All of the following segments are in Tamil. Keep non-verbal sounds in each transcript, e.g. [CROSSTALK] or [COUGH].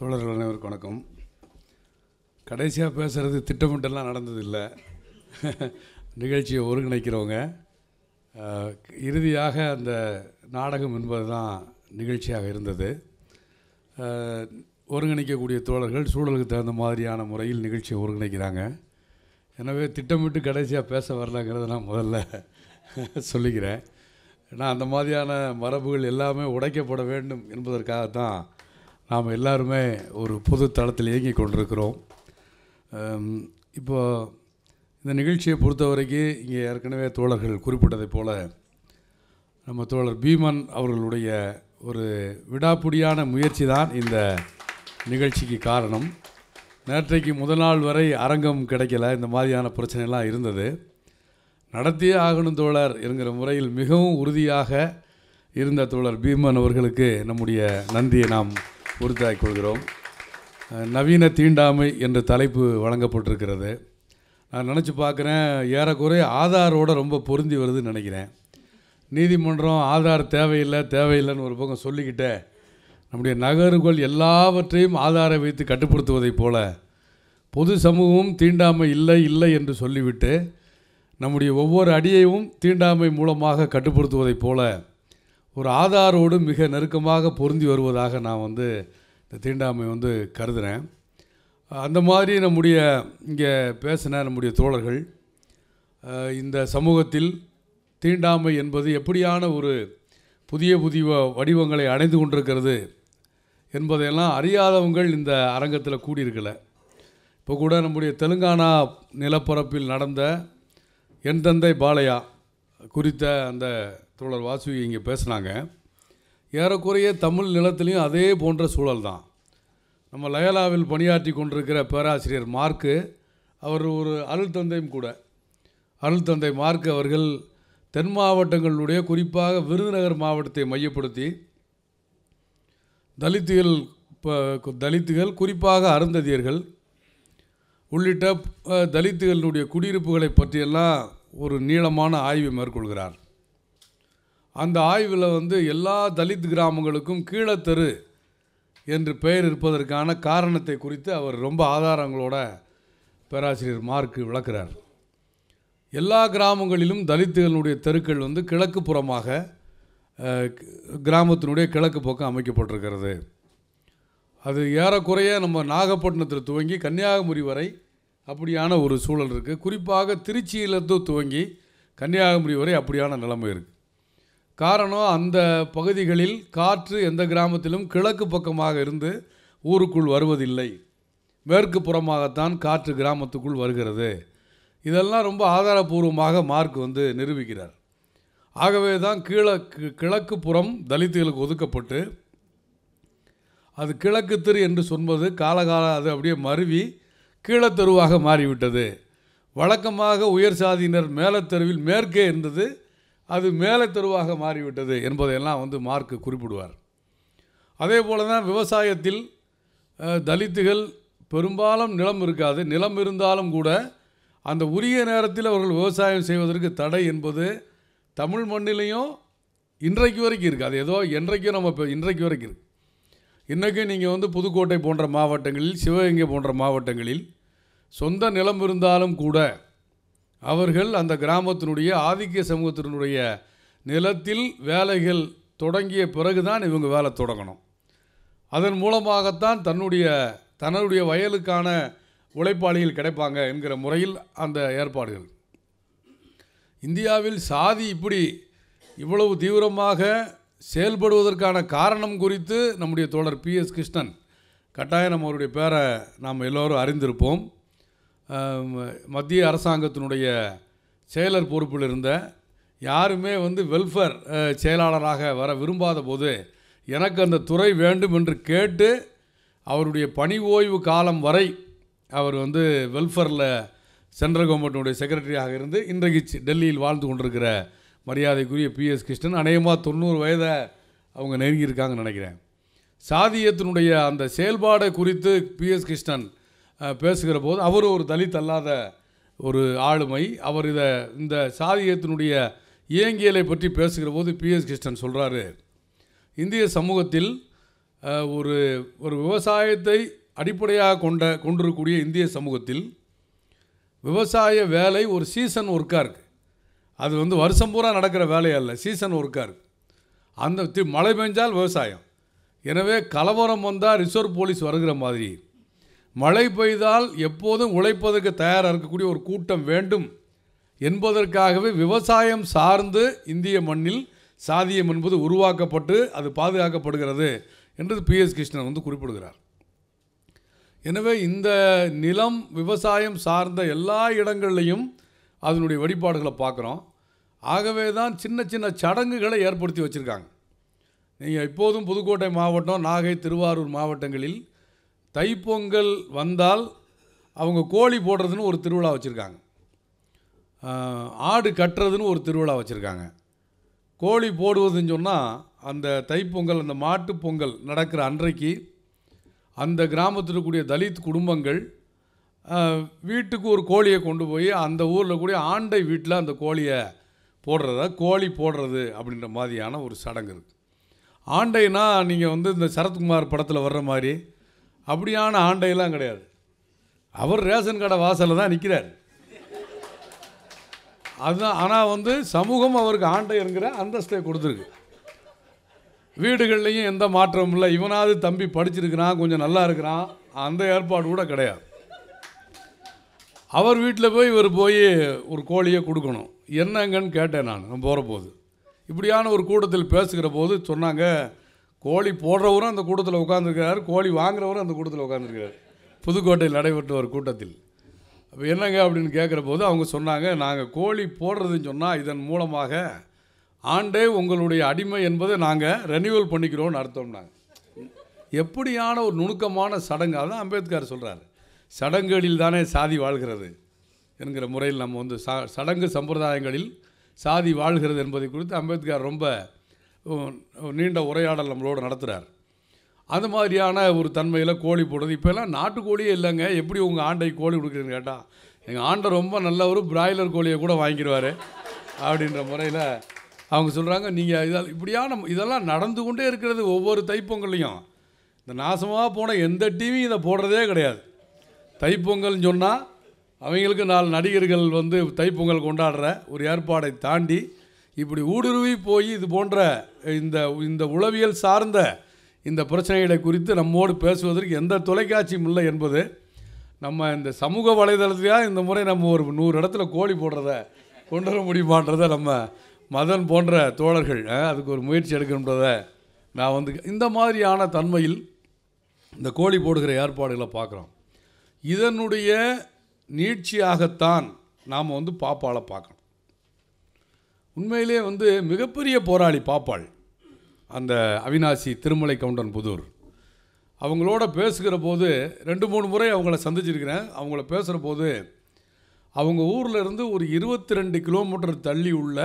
தோழர்கள் அனைவருக்கும் வணக்கம். கடைசியாக பேசுகிறது திட்டமிட்டெல்லாம் நடந்ததில்லை. நிகழ்ச்சியை ஒருங்கிணைக்கிறவங்க. இறுதியாக அந்த நாடகம் என்பது தான் நிகழ்ச்சியாக இருந்தது. ஒருங்கிணைக்கக்கூடிய தோழர்கள் சூழலுக்கு தகுந்த மாதிரியான முறையில் நிகழ்ச்சியை ஒருங்கிணைக்கிறாங்க. எனவே திட்டமிட்டு கடைசியாக பேச வரலங்கிறத நான் முதல்ல சொல்லிக்கிறேன். ஏன்னா அந்த மாதிரியான மரபுகள் எல்லாமே உடைக்கப்பட வேண்டும் என்பதற்காகத்தான் நாம் எல்லாருமே ஒரு பொது தளத்தில் இயங்கி கொண்டிருக்கிறோம். இப்போது இப்போ இந்த நிகழ்ச்சியை பொறுத்த வரைக்கும் இங்கே ஏற்கனவே தோழர்கள் குறிப்பிட்டதைப் போல நம்ம தோழர் பீமன் அவர்களுடைய ஒரு விடாப்புடியான முயற்சி தான் இந்த நிகழ்ச்சிக்கு காரணம். நேற்றைக்கு முதல் நாள் வரை அரங்கம் கிடைக்கல இந்த மாதிரியான பிரச்சனைலாம் இருந்தது. நடத்தியே ஆகணும் தோழர் என்கிற முறையில் மிகவும் உறுதியாக இருந்த தோழர் பீமன் அவர்களுக்கு நம்முடைய நந்தியை நாம் உறுதியாக்கிக் கொள்கிறோம். நவீன தீண்டாமை என்ற தலைப்பு வழங்கப்பட்டிருக்கிறது. நான் நினச்சி பார்க்குறேன் ஏறக்குறைய ஆதாரோடு ரொம்ப பொருந்தி வருதுன்னு நினைக்கிறேன். நீதிமன்றம் ஆதார் தேவையில்லை தேவையில்லைன்னு ஒரு பக்கம் சொல்லிக்கிட்டே நம்முடைய நகர்கள் எல்லாவற்றையும் ஆதாரை வைத்து கட்டுப்படுத்துவதைப் போல பொது சமூகம் தீண்டாமை இல்லை இல்லை என்று சொல்லிவிட்டு நம்முடைய ஒவ்வொரு அடியையும் தீண்டாமை மூலமாக கட்டுப்படுத்துவதைப் போல ஒரு ஆதாரோடு மிக நெருக்கமாக பொருந்தி வருவதாக நான் வந்து இந்த தீண்டாமை வந்து கருதுகிறேன் அந்த மாதிரி நம்முடைய இங்கே பேசின நம்முடைய தோழர்கள் இந்த சமூகத்தில் தீண்டாமை என்பது எப்படியான ஒரு புதிய புதிய வடிவங்களை அடைந்து கொண்டிருக்கிறது என்பதையெல்லாம் அறியாதவங்கள் இந்த அரங்கத்தில் கூடியிருக்கலை. இப்போ கூட நம்முடைய தெலுங்கானா நிலப்பரப்பில் நடந்த என் தந்தை பாலையா குறித்த அந்த தோழர் வாசுகி இங்கே பேசுனாங்க. ஏறக்குறைய தமிழ் நிலத்திலையும் அதே போன்ற சூழல் தான் நம்ம லயலாவில் பணியாற்றி கொண்டிருக்கிற பேராசிரியர் மார்க்கு அவர் ஒரு அருள் தந்தையும் கூட. அருள் தந்தை மார்க் அவர்கள் தென் மாவட்டங்களுடைய குறிப்பாக விருதுநகர் மாவட்டத்தை மையப்படுத்தி தலித்துகள் இப்போ தலித்துகள் குறிப்பாக அருந்ததியர்கள் உள்ளிட்ட தலித்துகளினுடைய குடியிருப்புகளை பற்றியெல்லாம் ஒரு நீளமான ஆய்வு மேற்கொள்கிறார். அந்த ஆய்வில் வந்து எல்லா தலித் கிராமங்களுக்கும் கீழத்தெரு என்று பெயர் இருப்பதற்கான காரணத்தை குறித்து அவர் ரொம்ப ஆதாரங்களோட பேராசிரியர் மார்க் விளக்குறார். எல்லா கிராமங்களிலும் தலித்துகளுடைய தெருக்கள் வந்து கிழக்கு புறமாக கிராமத்தினுடைய கிழக்கு பக்கம் அமைக்கப்பட்டிருக்கிறது. அது ஏறக்குறைய நம்ம நாகப்பட்டினத்தில் துவங்கி கன்னியாகுமரி வரை அப்படியான ஒரு சூழல் இருக்குது குறிப்பாக திருச்சியிலிருந்து துவங்கி கன்னியாகுமரி வரை அப்படியான நிலைமை இருக்குது காரணம் அந்த பகுதிகளில் காற்று எந்த கிராமத்திலும் கிழக்கு பக்கமாக இருந்து ஊருக்குள் வருவதில்லை. மேற்கு புறமாகத்தான் காற்று கிராமத்துக்குள் வருகிறது. இதெல்லாம் ரொம்ப ஆதாரபூர்வமாக மார்க் வந்து நிரூபிக்கிறார். ஆகவே தான் கீழே கி- கிழக்கு புறம் தலித்துகளுக்கு ஒதுக்கப்பட்டு அது கிழக்கு தெரு என்று சொல்வது காலகால அது அப்படியே மருவி கீழத்தெருவாக மாறிவிட்டது. வழக்கமாக உயர் சாதியினர் மேலத்தெருவில் மேற்கே இருந்தது அது மேலே தெருவாக மாறிவிட்டது என்பதையெல்லாம் வந்து மார்க் குறிப்பிடுவார். அதே போல தான் விவசாயத்தில் தலித்துகள் பெரும்பாலும் நிலம் இருக்காது. நிலம் இருந்தாலும் கூட அந்த உரிய நேரத்தில் அவர்கள் விவசாயம் செய்வதற்கு தடை என்பது தமிழ் மண்ணிலையும் இன்றைக்கு வரைக்கும் இருக்குது அது ஏதோ என்றைக்கும் நம்ம இப்போ இன்றைக்கு வரைக்கும் இருக்குது இன்றைக்கும் நீங்கள் வந்து புதுக்கோட்டை போன்ற மாவட்டங்களில் சிவகங்கை போன்ற மாவட்டங்களில் சொந்த நிலம் இருந்தாலும் கூட அவர்கள் அந்த கிராமத்தினுடைய ஆதிக்க சமூகத்தினுடைய நிலத்தில் வேலைகள் தொடங்கிய பிறகுதான் இவங்க வேலை தொடங்கணும். அதன் மூலமாகத்தான் தன்னுடைய தன்னுடைய வயலுக்கான உழைப்பாளிகள் கிடைப்பாங்க என்கிற முறையில் அந்த ஏற்பாடுகள். இந்தியாவில் சாதி இப்படி இவ்வளவு தீவிரமாக செயல்படுவதற்கான காரணம் குறித்து நம்முடைய தோழர் பி எஸ் கிருஷ்ணன் கட்டாயம் நம்ம அவருடைய பேரை நாம் எல்லோரும் அறிந்திருப்போம். மத்திய அரசாங்கத்தினுடைய செயலர் பொறுப்பில் இருந்த யாருமே வந்து வெல்ஃபேர் செயலாளராக வர விரும்பாத போது எனக்கு அந்த துறை வேண்டும் என்று கேட்டு அவருடைய பணி ஓய்வு காலம் வரை அவர் வந்து வெல்ஃபேரில் சென்ட்ரல் கவர்மெண்ட்டுடைய செக்ரட்டரியாக இருந்து இன்றைக்கு டெல்லியில் வாழ்ந்து கொண்டிருக்கிற மரியாதைக்குரிய பிஎஸ் கிருஷ்ணன் அநேகமாக தொண்ணூறு வயதை அவங்க நெருங்கியிருக்காங்கன்னு நினைக்கிறேன். சாதியத்தினுடைய அந்த செயல்பாடை குறித்து பிஎஸ் கிருஷ்ணன் பேசுகிற போது அவர் ஒரு தலித் அல்லாத ஒரு ஆளுமை. அவர் இதை இந்த சாதியத்தினுடைய இயங்கியலை பற்றி பேசுகிற போது பிஎஸ் கிருஷ்ணன் சொல்கிறாரு இந்திய சமூகத்தில் ஒரு ஒரு விவசாயத்தை அடிப்படையாக கொண்ட கொண்டிருக்கக்கூடிய இந்திய சமூகத்தில் விவசாய வேலை ஒரு சீசன் ஒர்க்காக இருக்குது அது வந்து வருஷம் பூரா நடக்கிற வேலையல்ல சீசன் ஒர்க்காக இருக்குது அந்த தி- மழை பெஞ்சால் விவசாயம். எனவே கலவரம் வந்தால் ரிசர்வ் போலீஸ் வருகிற மாதிரி. மழை பெய்தால் எப்போதும் உழைப்பதற்கு தயாராக இருக்கக்கூடிய ஒரு கூட்டம் வேண்டும் என்பதற்காகவே விவசாயம் சார்ந்து இந்திய மண்ணில் சாதியம் என்பது உருவாக்கப்பட்டு அது பாதுகாக்கப்படுகிறது என்று பி எஸ் கிருஷ்ணன் வந்து குறிப்பிடுகிறார். எனவே இந்த நிலம் விவசாயம் சார்ந்த எல்லா இடங்கள்லையும் அதனுடைய வெளிப்பாடுகளை பார்க்குறோம். ஆகவே தான் சின்ன சின்ன சடங்குகளை ஏற்படுத்தி வச்சுருக்காங்க. நீங்கள் இப்போதும் புதுக்கோட்டை மாவட்டம் நாகை திருவாரூர் மாவட்டங்களில் தைப்பொங்கல் வந்தால் அவங்க கோழி போடுறதுன்னு ஒரு திருவிழா வச்சுருக்காங்க. ஆடு கட்டுறதுன்னு ஒரு திருவிழா வச்சுருக்காங்க. கோழி போடுவதுன்னு சொன்னால் அந்த தைப்பொங்கல் அந்த மாட்டுப்பொங்கல் நடக்கிற அன்றைக்கு அந்த கிராமத்தில் இருக்கக்கூடிய தலித் குடும்பங்கள் வீட்டுக்கு ஒரு கோழியை கொண்டு போய் அந்த ஊரில் கூடிய ஆண்டை வீட்டில் அந்த கோழியை போடுறத கோழி போடுறது அப்படின்ற மாதிரியான ஒரு சடங்கு இருக்குது ஆண்டைனா நீங்கள் வந்து இந்த சரத்குமார் படத்தில் வர்ற மாதிரி அப்படியான ஆண்டையெல்லாம் கிடையாது. அவர் ரேஷன் கடை வாசலில் தான் நிற்கிறார் அதுதான் ஆனால் வந்து சமூகம் அவருக்கு ஆண்டைங்கிற அந்தஸ்தை கொடுத்துருக்கு. வீடுகள்லையும் எந்த மாற்றமும் இல்லை. இவனாவது தம்பி படிச்சிருக்கிறான் கொஞ்சம் நல்லா இருக்கிறான். அந்த ஏற்பாடு கூட கிடையாது. அவர் வீட்டில் போய் இவர் போய் ஒரு கோழியை கொடுக்கணும். என்னங்கன்னு கேட்டேன் நான் நான் போகிற போது இப்படியான ஒரு கூட்டத்தில் பேசுகிற போது சொன்னாங்க கோழி போடுறவரும் அந்த கூட்டத்தில் உட்காந்துருக்கிறார் கோழி வாங்குறவரும் அந்த கூட்டத்தில் உட்காந்துருக்கிறார் புதுக்கோட்டையில் நடைபெற்ற ஒரு கூட்டத்தில். அப்போ என்னங்க அப்படின்னு கேட்குற போது அவங்க சொன்னாங்க நாங்கள் கோழி போடுறதுன்னு சொன்னால் இதன் மூலமாக ஆண்டே உங்களுடைய அடிமை என்பதை நாங்கள் ரெனியூவல் பண்ணிக்கிறோம்னு அர்த்தம்னாங்க. எப்படியான ஒரு நுணுக்கமான சடங்கு அதான் அம்பேத்கர் சொல்கிறார் சடங்குகளில் தானே சாதி வாழ்கிறது என்கிற முறையில் நம்ம வந்து ச சடங்கு சம்பிரதாயங்களில் சாதி வாழ்கிறது என்பதை குறித்து அம்பேத்கர் ரொம்ப நீண்ட உரையாடல் நம்மளோடு நடத்துகிறார் அது மாதிரியான ஒரு தன்மையில் கோழி போடுறது. இப்போல்லாம் நாட்டுக்கோழியே இல்லைங்க. எப்படி உங்கள் ஆண்டை கோழி கொடுக்குறீங்கன்னு கேட்டால் எங்கள் ஆண்டை ரொம்ப நல்லவர் பிராய்லர் கோழியை கூட வாங்கிடுவார் அப்படின்ற முறையில் அவங்க சொல்கிறாங்க நீங்கள் இதால் இப்படியான இதெல்லாம் நடந்து கொண்டே இருக்கிறது ஒவ்வொரு தைப்பொங்கல்லையும். இந்த நாசமாக போன எந்த டிவியும் இதை போடுறதே கிடையாது. தைப்பொங்கல்னு சொன்னால் அவங்களுக்கு நாலு நடிகர்கள் வந்து தைப்பொங்கல் கொண்டாடுற ஒரு ஏற்பாடை தாண்டி இப்படி ஊடுருவி போய் இது போன்ற இந்த இந்த உளவியல் சார்ந்த இந்த பிரச்சனைகளை குறித்து நம்மோடு பேசுவதற்கு எந்த தொலைக்காட்சியும் இல்லை என்பது நம்ம இந்த சமூக வலைதளத்திலேயே இந்த முறை நம்ம ஒரு நூறு இடத்துல கோழி போடுறத கொண்டு வர முடியுமான்றத நம்ம மதன் போன்ற தோழர்கள் அதுக்கு ஒரு முயற்சி எடுக்கணுன்றத நான் வந்து இந்த மாதிரியான தன்மையில் இந்த கோழி போடுகிற ஏற்பாடுகளை பார்க்குறோம். இதனுடைய நீட்சியாகத்தான் நாம் வந்து பாப்பாளை பார்க்கணும். உண்மையிலே வந்து மிகப்பெரிய போராளி பாப்பாள் அந்த அவினாசி திருமலை கவுண்டன் புதூர். அவங்களோட பேசுகிற போது ரெண்டு மூணு முறை அவங்கள சந்திச்சிருக்கிறேன். அவங்கள பேசுகிற போது அவங்க ஊரில் இருந்து ஒரு இருபத்தி ரெண்டு கிலோமீட்டர் தள்ளி உள்ள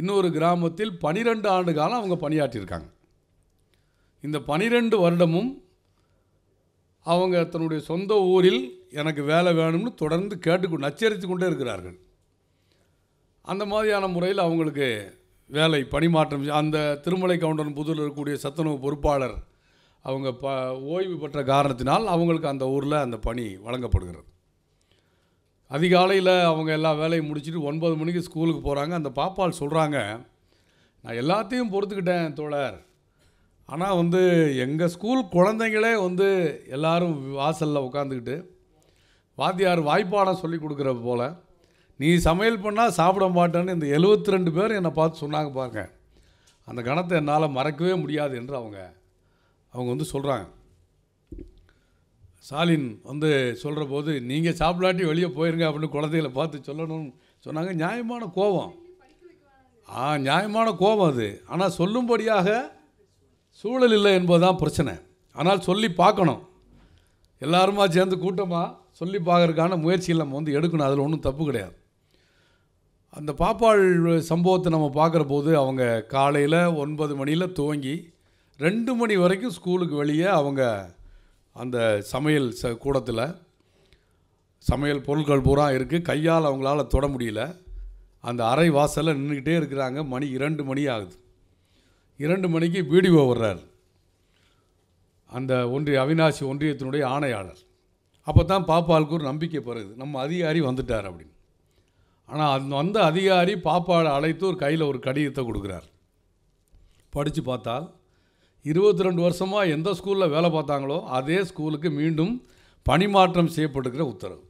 இன்னொரு கிராமத்தில் பனிரெண்டு ஆண்டு காலம் அவங்க பணியாற்றியிருக்காங்க. இந்த பனிரெண்டு வருடமும் அவங்க தன்னுடைய சொந்த ஊரில் எனக்கு வேலை வேணும்னு தொடர்ந்து கேட்டு நச்சரித்து கொண்டே இருக்கிறார்கள். அந்த மாதிரியான முறையில் அவங்களுக்கு வேலை பணிமாற்றம் அந்த திருமலை கவுண்டன் புதூரில் இருக்கக்கூடிய சத்துணவு பொறுப்பாளர் அவங்க ப ஓய்வு பெற்ற காரணத்தினால் அவங்களுக்கு அந்த ஊரில் அந்த பணி வழங்கப்படுகிறது. அதிகாலையில் அவங்க எல்லா வேலையும் முடிச்சுட்டு ஒன்பது மணிக்கு ஸ்கூலுக்கு போகிறாங்க அந்த பாப்பால் சொல்கிறாங்க நான் எல்லாத்தையும் பொறுத்துக்கிட்டேன் தோழர். ஆனால் வந்து எங்கள் ஸ்கூல் குழந்தைங்களே வந்து எல்லாரும் வாசலில் உட்காந்துக்கிட்டு வாத்தியார் வாய்ப்பாடம் சொல்லி கொடுக்குற போல் நீ சமையல் பண்ணால் சாப்பிட மாட்டேன்னு இந்த 72 ரெண்டு பேர் என்னை பார்த்து சொன்னாங்க பாருங்க. அந்த கணத்தை என்னால் மறக்கவே முடியாது என்று அவங்க அவங்க வந்து சொல்கிறாங்க ஸ்டாலின் வந்து சொல்கிற போது நீங்கள் சாப்பிடாட்டி வெளியே போயிருங்க அப்படின்னு குழந்தைகளை பார்த்து சொல்லணும்னு சொன்னாங்க. நியாயமான கோபம். ஆ நியாயமான கோபம் அது. ஆனால் சொல்லும்படியாக சூழல் இல்லை என்பதுதான் பிரச்சனை. ஆனால் சொல்லி பார்க்கணும். எல்லாருமா சேர்ந்து கூட்டமாக சொல்லி பார்க்கறதுக்கான முயற்சிகள் நம்ம வந்து எடுக்கணும். அதில் ஒன்றும் தப்பு கிடையாது. அந்த பாப்பாள் சம்பவத்தை நம்ம பார்க்குற போது அவங்க காலையில் ஒன்பது மணியில் துவங்கி ரெண்டு மணி வரைக்கும் ஸ்கூலுக்கு வெளியே அவங்க அந்த சமையல் ச கூடத்தில் சமையல் பொருட்கள் பூரா இருக்குது கையால் அவங்களால தொட முடியல. அந்த அறை வாசலில் நின்றுக்கிட்டே இருக்கிறாங்க. மணி இரண்டு மணி ஆகுது. இரண்டு மணிக்கு வீடியோ வர்றார். அந்த ஒன்றிய அவினாசி ஒன்றியத்தினுடைய ஆணையாளர். அப்போ தான் பாப்பாளுக்கு ஒரு நம்பிக்கை பிறகுது நம்ம அதிகாரி வந்துட்டார் அப்படின்னு. ஆனால் அந்த வந்த அதிகாரி பாப்பாளை அழைத்து ஒரு கையில் ஒரு கடிதத்தை கொடுக்குறார். படித்து பார்த்தால் இருபத்தி ரெண்டு வருஷமாக எந்த ஸ்கூலில் வேலை பார்த்தாங்களோ அதே ஸ்கூலுக்கு மீண்டும் பணிமாற்றம் செய்யப்பட்டுக்கிற உத்தரவு.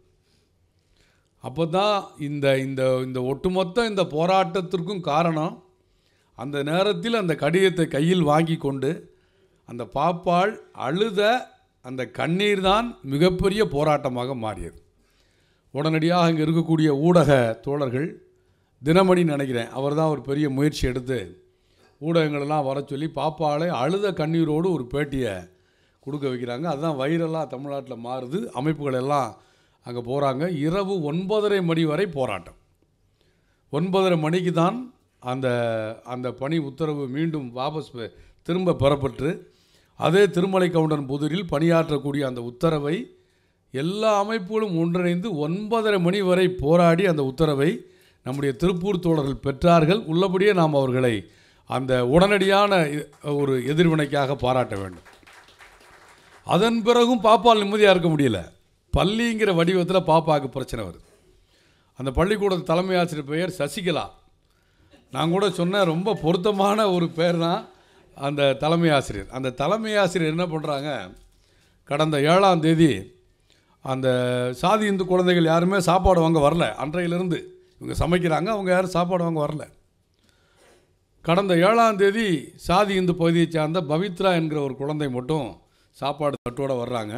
அப்போ தான் இந்த இந்த இந்த ஒட்டுமொத்த இந்த போராட்டத்திற்கும் காரணம் அந்த நேரத்தில் அந்த கடிதத்தை கையில் வாங்கி கொண்டு அந்த பாப்பாள் அழுத அந்த கண்ணீர் தான் மிகப்பெரிய போராட்டமாக மாறியது. உடனடியாக அங்கே இருக்கக்கூடிய ஊடக தோழர்கள் தினமணி நினைக்கிறேன் அவர் தான் ஒரு பெரிய முயற்சி எடுத்து ஊடகங்களெல்லாம் வர சொல்லி பாப்பாளை அழுத கண்ணீரோடு ஒரு பேட்டியை கொடுக்க வைக்கிறாங்க. அதுதான் வைரலாக தமிழ்நாட்டில் மாறுது. அமைப்புகள் எல்லாம் அங்கே போகிறாங்க இரவு ஒன்பதரை மணி வரை போராட்டம். ஒன்பதரை மணிக்கு தான் அந்த அந்த பணி உத்தரவு மீண்டும் வாபஸ் பெ- திரும்ப பெறப்பட்டு அதே திருமலை கவுண்டன் புதிரில் பணியாற்றக்கூடிய அந்த உத்தரவை எல்லா அமைப்புகளும் ஒன்றிணைந்து ஒன்பதரை மணி வரை போராடி அந்த உத்தரவை நம்முடைய திருப்பூர் தோழர்கள் பெற்றார்கள். உள்ளபடியே நாம் அவர்களை அந்த உடனடியான ஒரு எதிர்வினைக்காக பாராட்ட வேண்டும். அதன் பிறகும் பாப்பால் நிம்மதியாக இருக்க முடியல. பள்ளிங்கிற வடிவத்தில் பாப்பாவுக்கு பிரச்சனை வருது. அந்த பள்ளிக்கூட தலைமை ஆசிரியர் பெயர் சசிகலா. நான் கூட சொன்னேன் ரொம்ப பொருத்தமான ஒரு பேர் தான் அந்த தலைமை ஆசிரியர். அந்த தலைமை ஆசிரியர் என்ன பண்ணுறாங்க கடந்த ஏழாம் தேதி அந்த சாதி இந்து குழந்தைகள் யாருமே சாப்பாடு வாங்க வரல. அன்றையிலிருந்து இவங்க சமைக்கிறாங்க அவங்க யாரும் சாப்பாடு வாங்க வரல. கடந்த ஏழாம் தேதி சாதி இந்து பகுதியை சார்ந்த பவித்ரா என்கிற ஒரு குழந்தை மட்டும் சாப்பாடு தட்டோடு வர்றாங்க.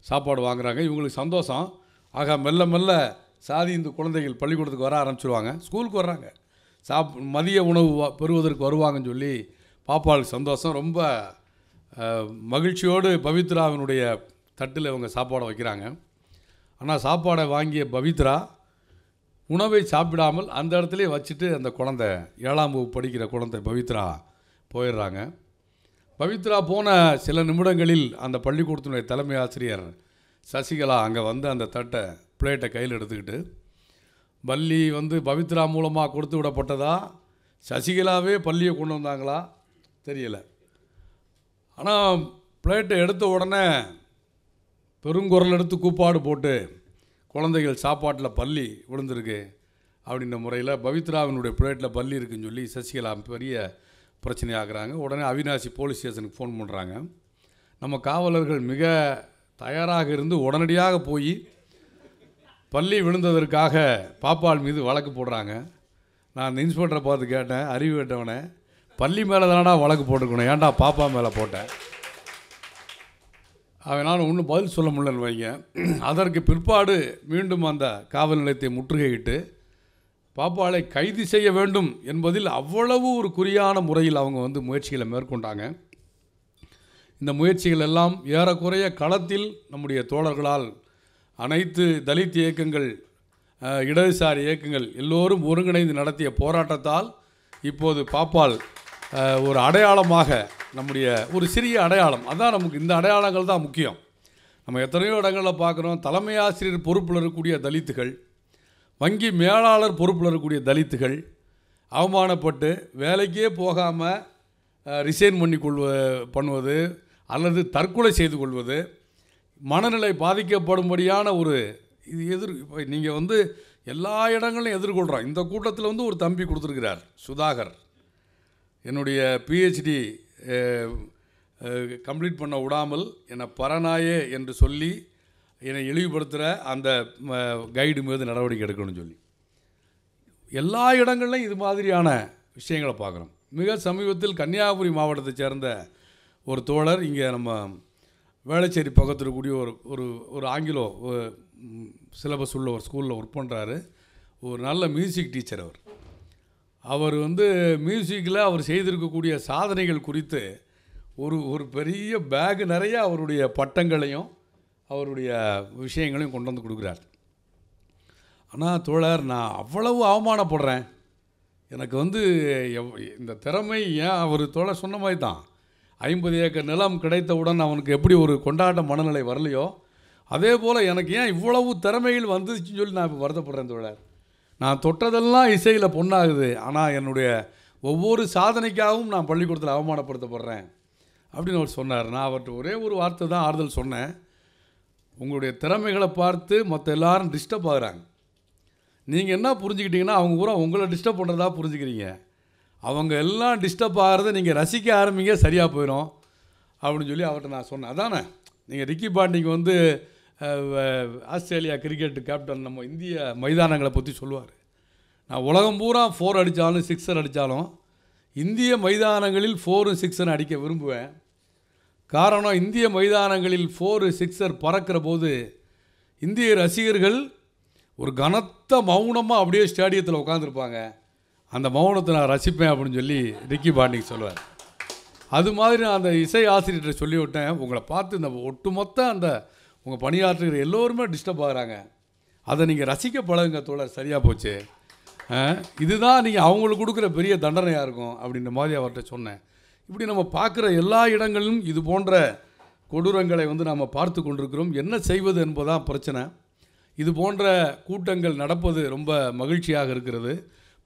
சாப்பாடு வாங்குறாங்க. இவங்களுக்கு சந்தோஷம். ஆக மெல்ல மெல்ல சாதி இந்து குழந்தைகள் பள்ளிக்கூடத்துக்கு வர ஆரம்பிச்சிருவாங்க. ஸ்கூலுக்கு வர்றாங்க. சாப் மதிய உணவு பெறுவதற்கு வருவாங்கன்னு சொல்லி பாப்பாளுக்கு சந்தோஷம். ரொம்ப மகிழ்ச்சியோடு பவித்ராவினுடைய தட்டில் இவங்க சாப்பாடை வைக்கிறாங்க. ஆனால் சாப்பாடை வாங்கிய பவித்ரா உணவை சாப்பிடாமல் அந்த இடத்துலயே வச்சுட்டு அந்த குழந்தை ஏழாம் வகுப்பு படிக்கிற குழந்தை பவித்ரா போயிடுறாங்க. பவித்ரா போன சில நிமிடங்களில் அந்த பள்ளிக்கூடத்தினுடைய தலைமை ஆசிரியர் சசிகலா அங்கே வந்து அந்த தட்டை பிளேட்டை கையில் எடுத்துக்கிட்டு பள்ளி வந்து பவித்ரா மூலமாக கொடுத்து விடப்பட்டதா? சசிகலாவே பள்ளியை கொண்டு வந்தாங்களா? தெரியலை. ஆனால் பிளேட்டை எடுத்த உடனே பெருங்குரல் எடுத்து கூப்பாடு போட்டு குழந்தைகள் சாப்பாட்டில் பள்ளி விழுந்திருக்கு அப்படின்ற முறையில் பவித்ராவினுடைய பிளேட்டில் பள்ளி இருக்குன்னு சொல்லி சசிகலா பெரிய பிரச்சனையாகிறாங்க உடனே அவினாசி போலீஸ் ஸ்டேஷனுக்கு ஃபோன் பண்ணுறாங்க நம்ம காவலர்கள் மிக தயாராக இருந்து உடனடியாக போய் பள்ளி விழுந்ததற்காக பாப்பாள் மீது வழக்கு போடுறாங்க. நான் அந்த இன்ஸ்பெக்டரை பார்த்து கேட்டேன் அறிவு கேட்டவனே பள்ளி மேலே தானடா வழக்கு போட்டுக்கணும் ஏன்டா பாப்பா மேலே போட்டேன் அவனால் ஒன்றும் பதில் சொல்ல முடியலன்னு வைங்க. அதற்கு பிற்பாடு மீண்டும் அந்த காவல் நிலையத்தை முற்றுகையிட்டு பாப்பாளை கைது செய்ய வேண்டும் என்பதில் அவ்வளவு ஒரு குறியான முறையில் அவங்க வந்து முயற்சிகளை மேற்கொண்டாங்க. இந்த முயற்சிகள் எல்லாம் ஏறக்குறைய களத்தில் நம்முடைய தோழர்களால் அனைத்து தலித் இயக்கங்கள் இடதுசாரி இயக்கங்கள் எல்லோரும் ஒருங்கிணைந்து நடத்திய போராட்டத்தால் இப்போது பாப்பால் ஒரு அடையாளமாக நம்முடைய ஒரு சிறிய அடையாளம். அதான் நமக்கு இந்த அடையாளங்கள் தான் முக்கியம். நம்ம எத்தனையோ இடங்களில் பார்க்குறோம் தலைமை ஆசிரியர் பொறுப்பில் இருக்கக்கூடிய தலித்துகள் வங்கி மேலாளர் பொறுப்பில் இருக்கக்கூடிய தலித்துகள் அவமானப்பட்டு வேலைக்கே போகாமல் ரிசைன் பண்ணி கொள்வ பண்ணுவது அல்லது தற்கொலை செய்து கொள்வது மனநிலை பாதிக்கப்படும்படியான ஒரு இது எதிர் இப்போ நீங்கள் வந்து எல்லா இடங்களையும் எதிர்கொள்கிறோம் இந்த கூட்டத்தில் வந்து ஒரு தம்பி கொடுத்துருக்கிறார் சுதாகர். என்னுடைய பிஹெச்டி கம்ப்ளீட் பண்ண விடாமல் என்னை பரநாயே என்று சொல்லி என்னை இழிவுபடுத்துகிற அந்த கைடு மீது நடவடிக்கை எடுக்கணும்னு சொல்லி. எல்லா இடங்கள்லையும் இது மாதிரியான விஷயங்களை பார்க்குறோம். மிக சமீபத்தில் கன்னியாகுமரி மாவட்டத்தை சேர்ந்த ஒரு தோழர் இங்கே நம்ம வேளச்சேரி பக்கத்தில் இருக்கக்கூடிய ஒரு ஒரு ஒரு ஆங்கிலோ சிலபஸ் உள்ள ஒரு ஸ்கூலில் ஒர்க் பண்ணுறாரு ஒரு நல்ல மியூசிக் டீச்சர் அவர். அவர் வந்து மியூசிக்கில் அவர் செய்திருக்கக்கூடிய சாதனைகள் குறித்து ஒரு ஒரு பெரிய பேக் நிறைய அவருடைய பட்டங்களையும் அவருடைய விஷயங்களையும் கொண்டு வந்து கொடுக்குறார். ஆனால் தோழர் நான் அவ்வளவு அவமானப்படுறேன். எனக்கு வந்து எவ் இந்த திறமை ஏன் அவர் தோழர் சொன்ன மாதிரி தான். ஐம்பது ஏக்கர் நிலம் கிடைத்தவுடன் அவனுக்கு எப்படி ஒரு கொண்டாட்ட மனநிலை வரலையோ அதே போல் எனக்கு ஏன் இவ்வளவு திறமைகள் வந்துச்சுன்னு சொல்லி நான் இப்போ வருத்தப்படுறேன் தோழர். நான் தொட்டதெல்லாம் இசையில் பொண்ணாகுது. ஆனால் என்னுடைய ஒவ்வொரு சாதனைக்காகவும் நான் பள்ளிக்கூடத்தில் அவமானப்படுத்தப்படுறேன். அப்படின்னு அவர் சொன்னார். நான் அவர்கிட்ட ஒரே ஒரு வார்த்தை தான் ஆறுதல் சொன்னேன். உங்களுடைய திறமைகளை பார்த்து மற்ற எல்லாரும் டிஸ்டர்ப் ஆகுறாங்க. நீங்கள் என்ன புரிஞ்சுக்கிட்டீங்கன்னா அவங்க பூரா உங்களை டிஸ்டர்ப் பண்ணுறதா புரிஞ்சுக்கிறீங்க. அவங்க எல்லாம் டிஸ்டர்ப் ஆகிறத நீங்கள் ரசிக்க ஆரம்பிங்க சரியாக போயிடும் அப்படின்னு சொல்லி அவர்கிட்ட நான் சொன்னேன். அதானே? நீங்கள் ரிக்கி பாண்டிக்கு வந்து ஆஸ்திரேலியா கிரிக்கெட் கேப்டன் நம்ம இந்திய மைதானங்களை பற்றி சொல்லுவார். நான் உலகம் பூரா ஃபோர் அடித்தாலும் சிக்ஸர் அடித்தாலும் இந்திய மைதானங்களில் ஃபோரும் சிக்ஸர் அடிக்க விரும்புவேன். காரணம் இந்திய மைதானங்களில் ஃபோரு சிக்ஸர் பறக்கிற போது இந்திய ரசிகர்கள் ஒரு கனத்த மௌனமாக அப்படியே ஸ்டேடியத்தில் உட்காந்துருப்பாங்க அந்த மௌனத்தை நான் ரசிப்பேன் அப்படின்னு சொல்லி ரிக்கி பாண்டிங் சொல்லுவார். அது மாதிரி நான் அந்த இசை ஆசிரியர்கிட்ட சொல்லி விட்டேன் உங்களை பார்த்து இந்த ஒட்டுமொத்த அந்த உங்கள் பணியாற்றுகிற எல்லோருமே டிஸ்டர்ப் ஆகிறாங்க. அதை நீங்கள் ரசிக்க பழகுங்க தோழர். சரியாக போச்சு. இதுதான் நீங்கள் அவங்களுக்கு கொடுக்குற பெரிய தண்டனையாக இருக்கும் அப்படின்ற மாதிரி அவர்கிட்ட சொன்னேன். இப்படி நம்ம பார்க்குற எல்லா இடங்களிலும் இது போன்ற கொடூரங்களை வந்து நாம் பார்த்து கொண்டிருக்கிறோம். என்ன செய்வது என்பதுதான் பிரச்சனை. இது போன்ற கூட்டங்கள் நடப்பது ரொம்ப மகிழ்ச்சியாக இருக்கிறது.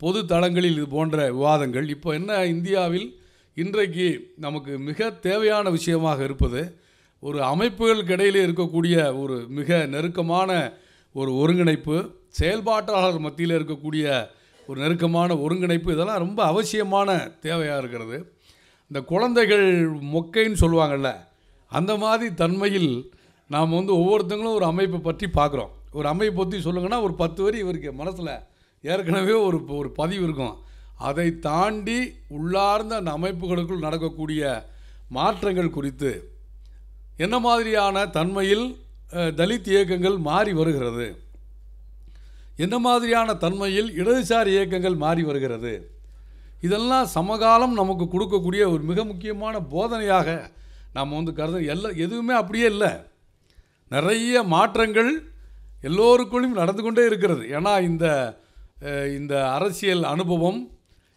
பொது தளங்களில் இது போன்ற விவாதங்கள். இப்போ என்ன இந்தியாவில் இன்றைக்கு நமக்கு மிக தேவையான விஷயமாக இருப்பது ஒரு அமைப்புகளுக்கு இடையிலே இருக்கக்கூடிய ஒரு மிக நெருக்கமான ஒரு ஒருங்கிணைப்பு செயல்பாட்டாளர் மத்தியில் இருக்கக்கூடிய ஒரு நெருக்கமான ஒருங்கிணைப்பு இதெல்லாம் ரொம்ப அவசியமான தேவையாக இருக்கிறது. இந்த குழந்தைகள் மொக்கைன்னு சொல்லுவாங்கள்ல அந்த மாதிரி தன்மையில் நாம் வந்து ஒவ்வொருத்தங்களும் ஒரு அமைப்பை பற்றி பார்க்குறோம். ஒரு அமைப்பை பற்றி சொல்லுங்கன்னா ஒரு பத்து வரி இவருக்கு மனசில் ஏற்கனவே ஒரு ஒரு பதிவு இருக்கும். அதை தாண்டி உள்ளார்ந்த அந்த அமைப்புகளுக்குள் நடக்கக்கூடிய மாற்றங்கள் குறித்து என்ன மாதிரியான தன்மையில் தலித் இயக்கங்கள் மாறி வருகிறது? என்ன மாதிரியான தன்மையில் இடதுசாரி இயக்கங்கள் மாறி வருகிறது? இதெல்லாம் சமகாலம் நமக்கு கொடுக்கக்கூடிய ஒரு மிக முக்கியமான போதனையாக நாம் வந்து கருத எல்லா எதுவுமே அப்படியே இல்லை. நிறைய மாற்றங்கள் எல்லோருக்குள்ளும் நடந்து கொண்டே இருக்கிறது. ஏன்னா இந்த இந்த அரசியல் அனுபவம்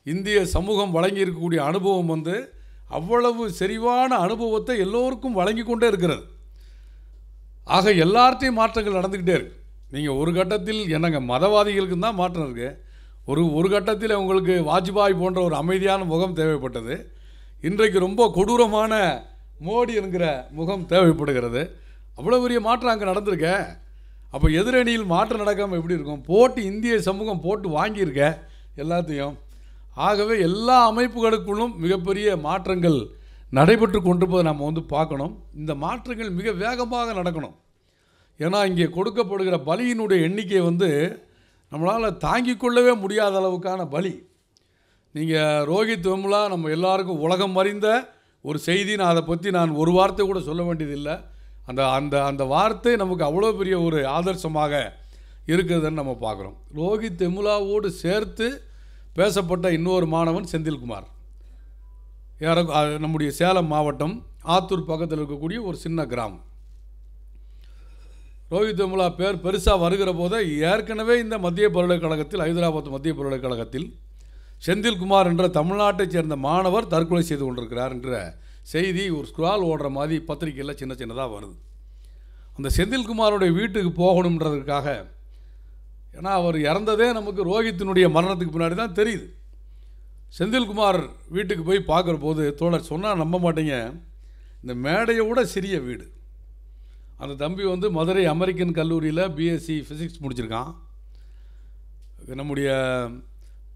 இந்திய சமூகம் வழங்கி இருக்கக்கூடிய அனுபவம் வந்து அவ்வளவு செறிவான அனுபவத்தை எல்லோருக்கும் வழங்கி கொண்டே இருக்கிறது. ஆக எல்லார்ட்டையும் மாற்றங்கள் நடந்துக்கிட்டே இருக்கு. நீங்கள் ஒரு கட்டத்தில் என்னங்க மதவாதிகளுக்கு தான் மாற்றம் இருக்குது ஒரு ஒரு கட்டத்தில் உங்களுக்கு வாஜ்பாய் போன்ற ஒரு அமைதியான முகம் தேவைப்பட்டது. இன்றைக்கு ரொம்ப கொடூரமான மோடி என்கிற முகம் தேவைப்படுகிறது. அவ்வளோ பெரிய மாற்றம் அங்கே நடந்திருக்க. அப்போ எதிரணியில் மாற்றம் நடக்காமல் எப்படி இருக்கும்? போட்டு இந்திய சமூகம் போட்டு வாங்கியிருக்க எல்லாத்தையும். ஆகவே எல்லா அமைப்புகளுக்குள்ளும் மிகப்பெரிய மாற்றங்கள் நடைபெற்று கொண்டிருப்பதை நம்ம வந்து பார்க்கணும். இந்த மாற்றங்கள் மிக வேகமாக நடக்கணும். ஏன்னா இங்கே கொடுக்கப்படுகிற பலியினுடைய எண்ணிக்கை வந்து நம்மளால் தாங்கிக் கொள்ளவே முடியாத அளவுக்கான பலி. நீங்கள் ரோஹித் வெம்லா நம்ம எல்லாருக்கும் உலகம் அறிந்த ஒரு செய்தி. நான் அதை பற்றி நான் ஒரு வார்த்தை கூட சொல்ல வேண்டியதில்லை. அந்த அந்த அந்த வார்த்தை நமக்கு அவ்வளோ பெரிய ஒரு ஆதர்சமாக இருக்குதுன்னு நம்ம பார்க்குறோம். ரோஹித் தெமுலாவோடு சேர்த்து பேசப்பட்ட இன்னொரு மாணவன் செந்தில்குமார். யாரோ நம்முடைய சேலம் மாவட்டம் ஆத்தூர் பக்கத்தில் இருக்கக்கூடிய ஒரு சின்ன கிராமம். ரோஹித் வெமுலா பேர் பெருசாக வருகிற போதே ஏற்கனவே இந்த மத்திய பல்கலைக்கழகத்தில் ஹைதராபாத் மத்திய பல்கலைக்கழகத்தில் செந்தில்குமார் என்ற தமிழ்நாட்டைச் சேர்ந்த மாணவர் தற்கொலை செய்து கொண்டிருக்கிறார் என்ற செய்தி ஒரு ஸ்க்ரால் ஓடுற மாதிரி பத்திரிக்கையில் சின்ன சின்னதாக வருது. அந்த செந்தில்குமாரோடைய வீட்டுக்கு போகணுன்றதுக்காக ஏன்னா அவர் இறந்ததே நமக்கு ரோஹித்தினுடைய மரணத்துக்கு பின்னாடி தான் தெரியுது. செந்தில்குமார் வீட்டுக்கு போய் பார்க்குற போது தோழர் சொன்னால் நம்ப மாட்டீங்க. இந்த மேடையை விட சிறிய வீடு. அந்த தம்பி வந்து மதுரை அமெரிக்கன் கல்லூரியில் பிஎஸ்சி ஃபிசிக்ஸ் முடிச்சிருக்கான். நம்முடைய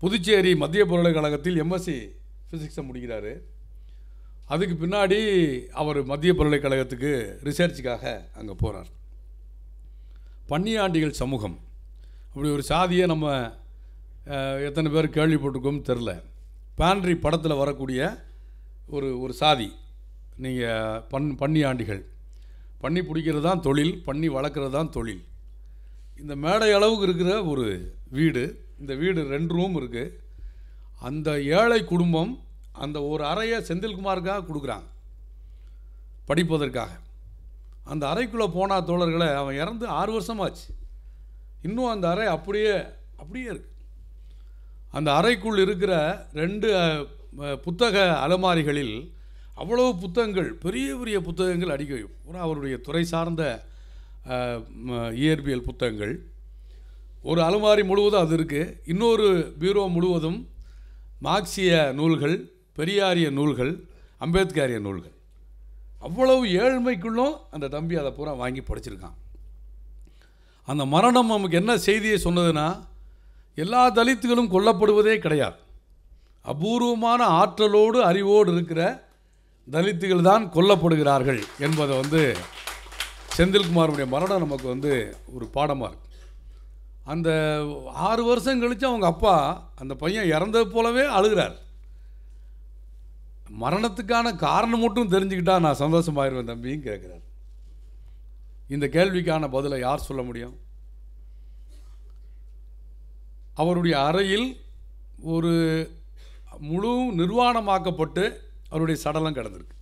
புதுச்சேரி மத்திய பல்கலைக்கழகத்தில் எம்எஸ்சி ஃபிசிக்ஸை முடிக்கிறாரு. அதுக்கு பின்னாடி அவர் மத்திய பல்கலைக்கழகத்துக்கு ரிசர்ச்சுக்காக அங்கே போகிறார் பன்னியாண்டிகள் சமூகம். அப்படி ஒரு சாதியை நம்ம எத்தனை பேர் கேள்விப்பட்டிருக்கோம் தெரில பேண்ட்ரி படத்தில் வரக்கூடிய ஒரு ஒரு சாதி. நீங்கள் பன் பன்னியாண்டிகள். பண்ணி பிடிக்கிறது தான் தொழில் பண்ணி வளர்க்குறது தான் தொழில். இந்த மேடை அளவுக்கு இருக்கிற ஒரு வீடு இந்த வீடு ரெண்டு ரூம் இருக்குது அந்த ஏழை குடும்பம் அந்த ஒரு அறையை செந்தில்குமாருக்காக கொடுக்குறாங்க. படிப்பதற்காக. அந்த அறைக்குள்ளே போனா தோழர்களை அவன் இறந்து ஆறு வருஷமாச்சு. இன்னும் அந்த அறை அப்படியே அப்படியே இருக்கு. அந்த அறைக்குள் இருக்கிற ரெண்டு புத்தக அலமாரிகளில் அவ்வளவு புத்தகங்கள் பெரிய பெரிய புத்தகங்கள் அடிக்க பூரா அவருடைய துறை சார்ந்த இயற்பியல் புத்தகங்கள். ஒரு அலமாரி முழுவதும் அது இருக்குது இன்னொரு பீரோ முழுவதும் மார்க்சிய நூல்கள் பெரியாரிய நூல்கள் அம்பேத்கரிய நூல்கள். அவ்வளவு ஏழ்மைக்குள்ளும் அந்த தம்பி அதை பூரா வாங்கி படிச்சிருக்கான். அந்த மரணம் நமக்கு என்ன செய்தியை சொன்னதுன்னா எல்லா தலித்துகளும் கொல்லப்படுவதே கிடையாது. அபூர்வமான ஆற்றலோடு அறிவோடு இருக்கிற தலித்துகள் தான் கொல்லப்படுகிறார்கள் என்பதை வந்து செந்தில்குமாருடைய மரணம் நமக்கு வந்து ஒரு பாடமாக இருக்கு. அந்த ஆறு வருஷம் கழித்து அவங்க அப்பா அந்த பையன் இறந்தது போலவே அழுகிறார். மரணத்துக்கான காரணம் மட்டும் தெரிஞ்சுக்கிட்டா நான் சந்தோஷமாயிருவேன் தம்பியும் கேட்குறாரு. இந்த கேள்விக்கான பதிலை யார் சொல்ல முடியும்? அவருடைய அறையில் ஒரு முழு நிர்வாணமாக்கப்பட்டு அவருடைய சடலம் கிடந்திருக்கு.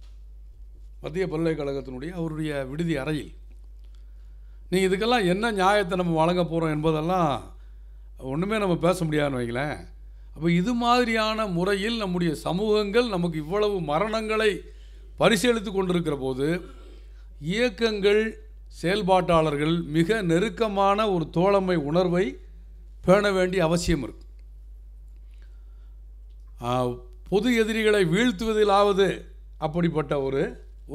மத்திய பல்கலைக்கழகத்தினுடைய அவருடைய விடுதி அறையில். நீ இதுக்கெல்லாம் என்ன நியாயத்தை நம்ம வழங்க போகிறோம் என்பதெல்லாம் ஒன்றுமே நம்ம பேச முடியாதுன்னு வைங்களேன். அப்போ இது மாதிரியான முறையில் நம்முடைய சமூகங்கள் நமக்கு இவ்வளவு மரணங்களை பரிசீலித்து கொண்டிருக்கிற போது இயக்கங்கள் செயல்பாட்டாளர்கள் மிக நெருக்கமான ஒரு தோழமை உணர்வை பேண வேண்டிய அவசியம் இருக்கு. பொது எதிரிகளை வீழ்த்துவதிலாவது அப்படிப்பட்ட ஒரு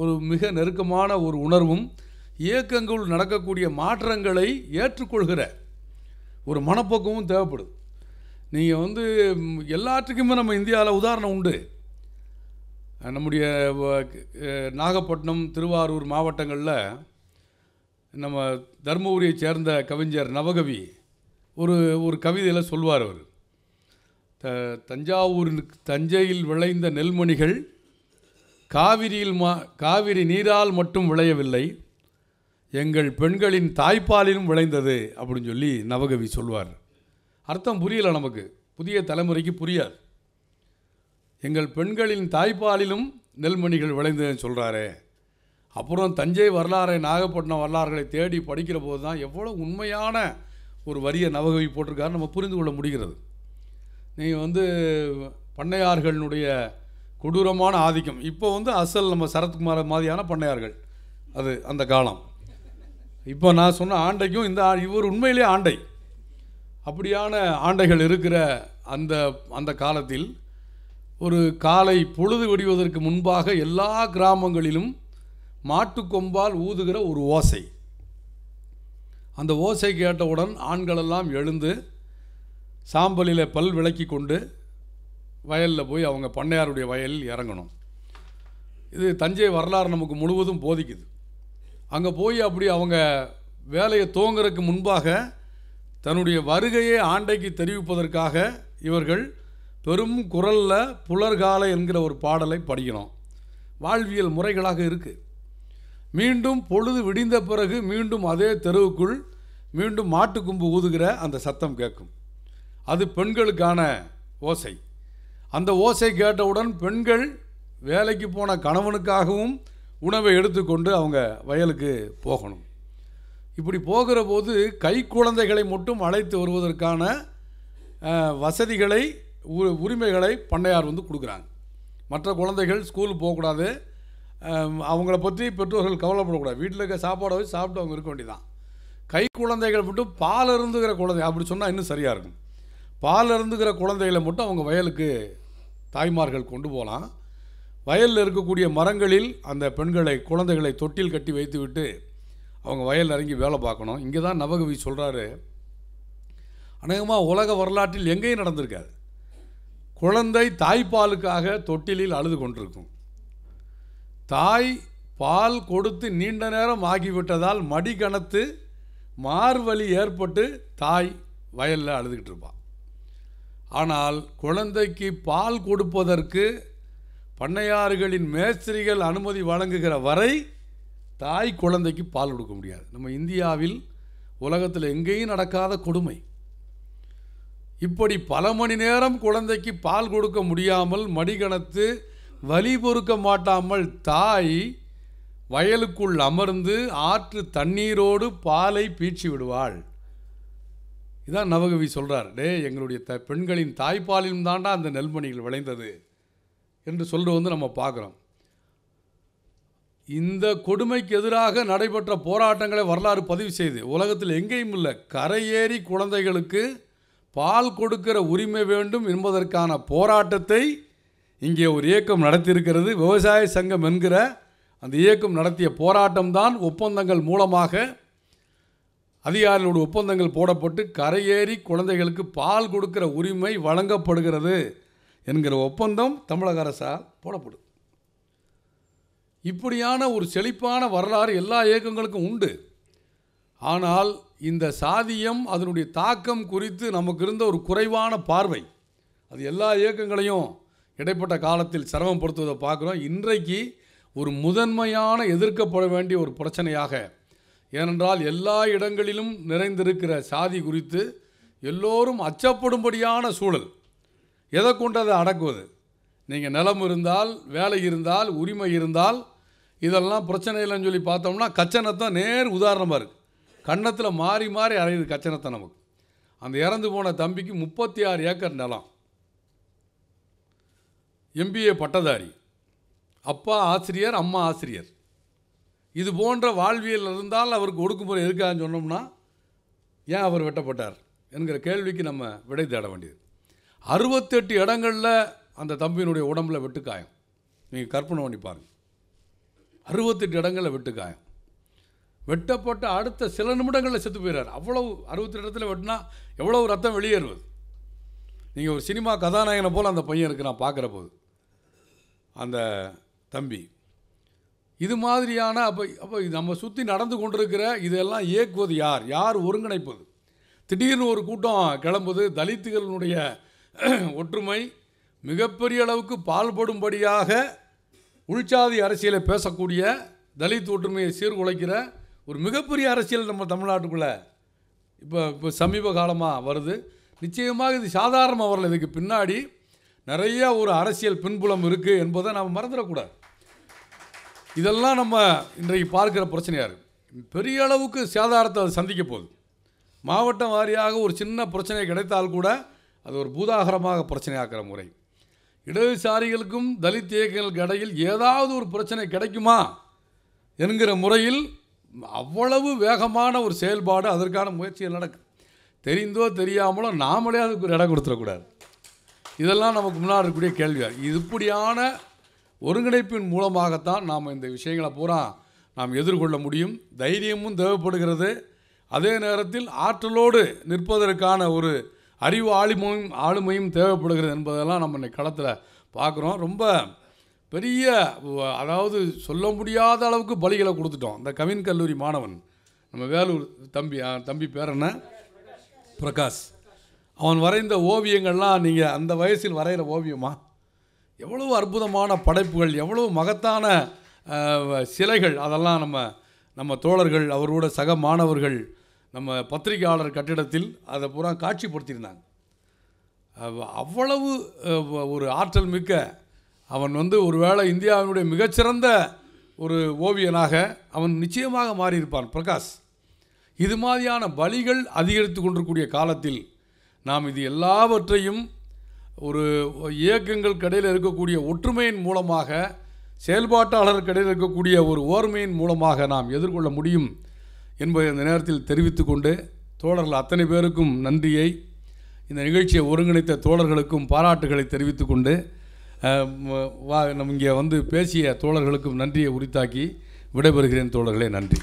ஒரு மிக நெருக்கமான ஒரு உணர்வும் இயக்கங்கள் நடக்கக்கூடிய மாற்றங்களை ஏற்றுக்கொள்கிற ஒரு மனப்போக்கமும் தேவைப்படுது. நீங்கள் வந்து எல்லாத்துக்குமே நம்ம இந்தியாவில் உதாரணம் உண்டு. நம்முடைய நாகப்பட்டினம் திருவாரூர் மாவட்டங்களில் நம்ம தர்மபுரியை சேர்ந்த கவிஞர் நவகவி ஒரு ஒரு கவிதையில் சொல்வார் அவர். த தஞ்சாவூர் தஞ்சையில் விளைந்த நெல்மணிகள் காவிரியில் மா காவிரி நீரால் மட்டும் விளையவில்லை எங்கள் பெண்களின் தாய்ப்பாலிலும் விளைந்தது அப்படின்னு சொல்லி நவகவி சொல்வார். அர்த்தம் புரியல நமக்கு. புதிய தலைமுறைக்கு புரியாது. எங்கள் பெண்களின் தாய்ப்பாலிலும் நெல்மணிகள் விளைந்ததுன்னு சொல்கிறாரே அப்புறம் தஞ்சை வரலாறை நாகப்பட்டினம் வரலாறுகளை தேடி படிக்கிற போது தான் எவ்வளோ உண்மையான ஒரு வரிய நவகவி போட்டிருக்காரு நம்ம புரிந்து கொள்ள முடிகிறது. நீங்கள் வந்து பண்ணையார்களுடைய கொடூரமான ஆதிக்கம். இப்போ வந்து அசல் நம்ம சரத்குமார் மாதிரியான பண்ணையார்கள். அது அந்த காலம். இப்போ நான் சொன்ன ஆண்டைக்கும் இந்த இவர் உண்மையிலே ஆண்டை. அப்படியான ஆண்டைகள் இருக்கிற அந்த அந்த காலத்தில் ஒரு காலை பொழுது விடிவதற்கு முன்பாக எல்லா கிராமங்களிலும் மாட்டுக்கொம்பால் ஊதுகிற ஒரு ஓசை. அந்த ஓசை கேட்டவுடன் ஆண்களெல்லாம் எழுந்து சாம்பலில் பல் விளக்கி கொண்டு வயலில் போய் அவங்க பண்ணையாருடைய வயலில் இறங்கணும். இது தஞ்சை வரலாறு நமக்கு முழுவதும் போதிக்குது. அங்கே போய் அப்படி அவங்க வேலையை துவங்குறதுக்கு முன்பாக தன்னுடைய வருகையை ஆண்டைக்கு தெரிவிப்பதற்காக இவர்கள் பெரும் குரலில் புலர்காலை என்கிற ஒரு பாடலை படிக்கணும். வாழ்வியல் முறைகளாக இருக்குது மீண்டும் பொழுது விடிந்த பிறகு மீண்டும் அதே தெருவுக்குள் மீண்டும் மாட்டுக்கும்பு ஊதுகிற அந்த சத்தம் கேட்கும். அது பெண்களுக்கான ஓசை. அந்த ஓசை கேட்டவுடன் பெண்கள் வேலைக்கு போன கணவனுக்காகவும் உணவை எடுத்துக்கொண்டு அவங்க வயலுக்கு போகணும். இப்படி போகிற போது கை குழந்தைகளை மட்டும் அழைத்து வருவதற்கான வசதிகளை உ- உரிமைகளை பண்ணையார் வந்து கொடுக்குறாங்க. மற்ற குழந்தைகள் ஸ்கூல் போகக்கூடாது. அவங்கள பற்றி பெற்றோர்கள் கவலைப்படக்கூடாது. வீட்டில் இருக்க சாப்பாடை வச்சு சாப்பிட்டு அவங்க இருக்க வேண்டியதான் கை குழந்தைகள் மட்டும் பால் இருந்துகிற குழந்தை அப்படி சொன்னால் இன்னும் சரியாக இருக்கும். பால் இருந்துகிற குழந்தைகளை மட்டும் அவங்க வயலுக்கு தாய்மார்கள் கொண்டு போகலாம். வயலில் இருக்கக்கூடிய மரங்களில் அந்த பெண்களை குழந்தைகளை தொட்டில் கட்டி வைத்து விட்டு அவங்க வயலில் இறங்கி வேலை பார்க்கணும். இங்கே தான் நவகவி சொல்கிறாரு அநேகமாக உலக வரலாற்றில் எங்கேயும் நடந்திருக்காது. குழந்தை தாய்ப்பாலுக்காக தொட்டிலில் அழுது கொண்டிருக்கும். தாய் பால் கொடுத்து நீண்ட நேரம் ஆகிவிட்டதால் மடி கணத்து மார்வலி ஏற்பட்டு தாய் வயலில் அழுதுகிட்டு இருப்பான் ஆனால் குழந்தைக்கு பால் கொடுப்பதற்கு பண்ணையாறுகளின் மேஸ்திரிகள் அனுமதி வழங்குகிற வரை தாய் குழந்தைக்கு பால் கொடுக்க முடியாது. நம்ம இந்தியாவில் உலகத்தில் எங்கேயும் நடக்காத கொடுமை. இப்படி பல மணி நேரம் குழந்தைக்கு பால் கொடுக்க முடியாமல் மடிகணத்து வலி பொறுக்க மாட்டாமல் தாய் வயலுக்குள் அமர்ந்து ஆற்று தண்ணீரோடு பாலை பீச்சி விடுவாள். இதான் நவகவி சொல்கிறார் டே எங்களுடைய த பெண்களின் தாய்ப்பாலிலும் தாண்டா அந்த நெல்மணிகள் விளைந்தது என்று சொல்கிறது வந்து நம்ம பார்க்குறோம். இந்த கொடுமைக்கு எதிராக நடைபெற்ற போராட்டங்களை வரலாறு பதிவு செய்து உலகத்தில் எங்கேயும் இல்லை கரையேறி குழந்தைகளுக்கு பால் கொடுக்கிற உரிமை வேண்டும் என்பதற்கான போராட்டத்தை இங்கே ஒரு இயக்கம் நடத்தியிருக்கிறது. விவசாய சங்கம் என்கிற அந்த இயக்கம் நடத்திய போராட்டம்தான் ஒப்பந்தங்கள் மூலமாக அதிகாரிகளோட ஒப்பந்தங்கள் போடப்பட்டு கரையேறி குழந்தைகளுக்கு பால் கொடுக்கிற உரிமை வழங்கப்படுகிறது என்கிற ஒப்பந்தம் தமிழக அரசால் போடப்படும். இப்படியான ஒரு செழிப்பான வரலாறு எல்லா இயக்கங்களுக்கும் உண்டு. ஆனால் இந்த சாதியம் அதனுடைய தாக்கம் குறித்து நமக்கு இருந்த ஒரு குறைவான பார்வை. அது எல்லா இயக்கங்களையும் இடைப்பட்ட காலத்தில் சிரமப்படுத்துவதை பார்க்குறோம். இன்றைக்கு ஒரு முதன்மையான எதிர்க்கப்பட வேண்டிய ஒரு பிரச்சனையாக ஏனென்றால் எல்லா இடங்களிலும் நிறைந்திருக்கிற சாதி குறித்து எல்லோரும் அச்சப்படும்படியான சூழல். எதை கொண்டு அதை அடக்குவது? நீங்கள் நிலம் இருந்தால் வேலை இருந்தால் உரிமை இருந்தால் இதெல்லாம் பிரச்சனை இல்லைன்னு சொல்லி பார்த்தோம்னா கச்சனத்தான் நேர் உதாரணமாக இருக்குது கன்னத்தில் மாறி மாறி அறையுது கச்சனத்தை நமக்கு. அந்த இறந்து போன தம்பிக்கு முப்பத்தி ஆறு ஏக்கர் நிலம். எம்பிஏ பட்டதாரி. அப்பா ஆசிரியர் அம்மா ஆசிரியர். இது போன்ற வாழ்வியல் இருந்தால் அவருக்கு ஒடுக்குமுறை இருக்கான்னு சொன்னோம்னா ஏன் அவர் வெட்டப்பட்டார் என்கிற கேள்விக்கு நம்ம விடை தேட வேண்டியது. அறுபத்தெட்டு இடங்களில் அந்த தம்பியினுடைய உடம்புல வெட்டுக்காயம் நீங்கள் கற்பனை பண்ணி பாருங்கள் அறுபத்தெட்டு இடங்களில் வெட்டுக்காயம் வெட்டப்பட்ட அடுத்த சில நிமிடங்களில் செத்து போயிடுறார் அவ்வளவு அறுபத்தெட்டு இடத்துல வெட்டினா எவ்வளவு ரத்தம் வெளியேறுவது? நீங்கள் ஒரு சினிமா கதாநாயகனை போல் அந்த பையன் இருக்கிறான் பார்க்குற போது. அந்த தம்பி. இது மாதிரியான அப்போ அப்போ நம்ம சுற்றி நடந்து கொண்டிருக்கிற இதெல்லாம் இயக்குவது யார்? யார் ஒருங்கிணைப்பது? திடீர்னு ஒரு கூட்டம் கிளம்புது. தலித்துகளினுடைய [CLEARS THROAT] ஒற்றுமை மிகப்பெரிய அளவுக்கு பால்படும்படியாக உள்சாதி அரசியலை பேசக்கூடிய தலித் ஒற்றுமையை சீர்குலைக்கிற ஒரு மிகப்பெரிய அரசியல் நம்ம தமிழ்நாட்டுக்குள்ளே இப்போ இப்போ சமீப காலமாக வருது. நிச்சயமாக இது சாதாரணமாக வரல இதுக்கு பின்னாடி நிறைய ஒரு அரசியல் பின்புலம் இருக்குது என்பதை நாம் மறந்துடக்கூடாது. இதெல்லாம் நம்ம இன்றைக்கு பார்க்குற பிரச்சனையாக இருக்குது பெரிய அளவுக்கு சேதாரத்தை அது சந்திக்க போகுது. மாவட்டம் வாரியாக ஒரு சின்ன பிரச்சனை கிடைத்தால் கூட அது ஒரு பூதாகரமாக பிரச்சனையாக்குற முறை. இடதுசாரிகளுக்கும் தலித் இயக்கங்களுக்கு இடையில் ஏதாவது ஒரு பிரச்சனை கிடைக்குமா என்கிற முறையில் அவ்வளவு வேகமான ஒரு செயல்பாடு அதற்கான முயற்சிகள் நடக்குது தெரிந்தோ தெரியாமலோ நாமளே அதுக்கு ஒரு இடம் கொடுத்துடக்கூடாது. இதெல்லாம் நமக்கு முன்னாடி இருக்கக்கூடிய கேள்வியாக இது இப்படியான ஒருங்கிணைப்பின் மூலமாகத்தான் நாம் இந்த விஷயங்களை பூரா நாம் எதிர்கொள்ள முடியும். தைரியமும் தேவைப்படுகிறது. அதே நேரத்தில் ஆற்றலோடு நிற்பதற்கான ஒரு அறிவு ஆளுமையும் ஆளுமையும் தேவைப்படுகிறது என்பதெல்லாம் நம்ம இன்னைக்கு களத்தில் பார்க்குறோம். ரொம்ப பெரிய அதாவது சொல்ல முடியாத அளவுக்கு பலிகளை கொடுத்துட்டோம். இந்த கவின் கல்லூரி மாணவன் நம்ம வேலூர் தம்பி தம்பி பேர் என்ன? பிரகாஷ். அவன் வரைந்த ஓவியங்கள்லாம் நீங்கள் அந்த வயசில் வரைகிற ஓவியமா? எவ்வளவு அற்புதமான படைப்புகள் எவ்வளவு மகத்தான சிலைகள். அதெல்லாம் நம்ம நம்ம தோழர்கள் அவரோட சக மாணவர்கள் நம்ம பத்திரிகையாளர் கட்டிடத்தில் அதை பூரா காட்சிப்படுத்தியிருந்தாங்க. அவ்வளவு ஒரு ஆற்றல் மிக்க அவன் வந்து ஒருவேளை இந்தியாவினுடைய மிகச்சிறந்த ஒரு ஓவியனாக அவன் நிச்சயமாக மாறியிருப்பான். பிரகாஷ் இது மாதிரியான பலிகள் அதிகரித்து கொண்டிருக்கூடிய காலத்தில் நாம் இது எல்லாவற்றையும் ஒரு இயக்கங்கள் கடையில் இருக்கக்கூடிய ஒற்றுமையின் மூலமாக செயல்பாட்டாளர் கடையில் இருக்கக்கூடிய ஒரு ஓர்மையின் மூலமாக நாம் எதிர்கொள்ள முடியும் என்பதை இந்த நேரத்தில் தெரிவித்துக்கொண்டு தோழர்கள் அத்தனை பேருக்கும் நன்றியை இந்த நிகழ்ச்சியை ஒருங்கிணைத்த தோழர்களுக்கும் பாராட்டுகளை தெரிவித்துக்கொண்டு வா நம் இங்கே வந்து பேசிய தோழர்களுக்கும் நன்றியை உரித்தாக்கி விடைபெறுகிறேன் தோழர்களே நன்றி.